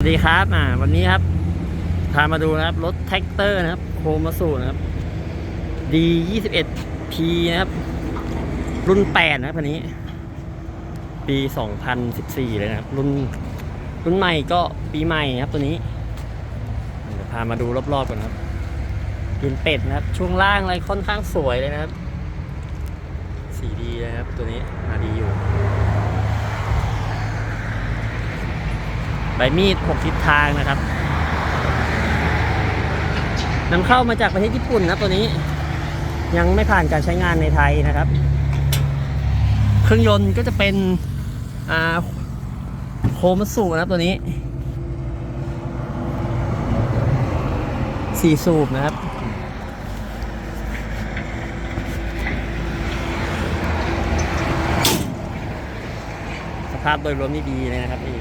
สวัสดีครับอ่าวันนี้ครับ พามาดูนะครับ รถแท็กเตอร์นะครับ โคมาสูนะครับ D 2 1 P นะครับ รุ่น8นะครับคันนี้ ปี 2014 เลยนะครับ รุ่นรุ่นใหม่ก็ปีใหม่นะครับตัวนี้เดี๋ยวพามาดูรอบๆก่อนครับยินเป็ดนะครับ ช่วงล่างอะไรค่อนข้างสวยเลยนะครับ สีดีนะครับ ตัวนี้มาดีอยู่ ใบมีดหกทิศทางนะครับนำเข้ามาจากประเทศญี่ปุ่นนะตัวนี้ ยังไม่ผ่านการใช้งานในไทยนะครับ เครื่องยนต์ก็จะเป็นโคมัตสุนะครับตัวนี้สี่สูบนะครับ สภาพโดยรวมนี่ดีเลยนะครับนี่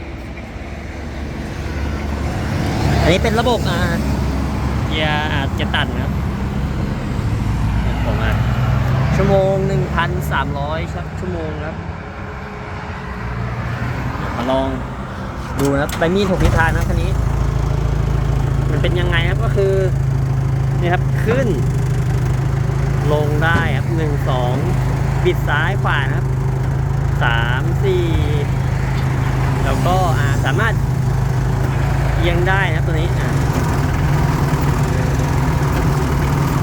อันนี้เป็นระบบอ่าเกียร์อาจจะตันนะครับผมอะชั่วโมง 1,300ครับชั่วโมงครับมาลองดูนะครับใบมีดหกทิศทางนะครับคันนี้ มันเป็นยังไงครับก็คือนี่ครับขึ้น ลงได้ครับหนึ่งสองบิดซ้ายขวานะครับสามสี่แล้วก็อ่าสามารถเอียงได้นะครับตัวนี้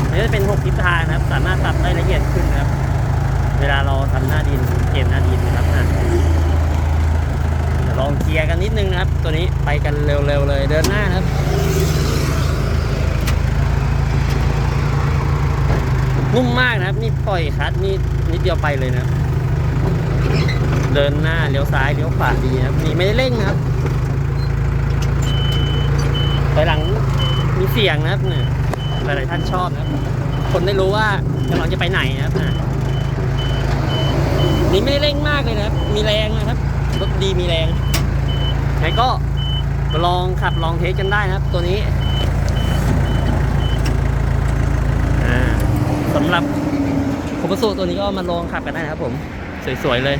อันนี้จะเป็น 6 ทิศทางนะครับ สามารถปรับได้ละเอียดขึ้นนะครับ เวลาเราทำหน้าดินเกมหน้าดินนะครับอะลองเคลียร์กันนิดนึงนะครับ ตัวนี้ไปกันเร็วๆเลยเดินหน้านะครับนุ่มมากนะครับ นี่ปล่อยคัดนี่นิดเดียวไปเลยนะครับ เดินหน้าเลี้ยวซ้ายเลี้ยวขวาดีนะครับนี่ไม่ได้เร่งนะครับ ถอยหลังมีเสียงนะครับเนี่ยหลายๆท่านชอบนะครับ คนได้รู้ว่ากำลังจะไปไหนนะครับอะนี่ไม่เร่งมากเลยนะครับ มีแรงนะครับรถดีมีแรงงั้นก็ลองขับลองเทสกันได้นะครับ ตัวนี้อ่าสำหรับโคบสุตัวนี้ก็มาลองขับกันได้นะครับผม สวยๆเลย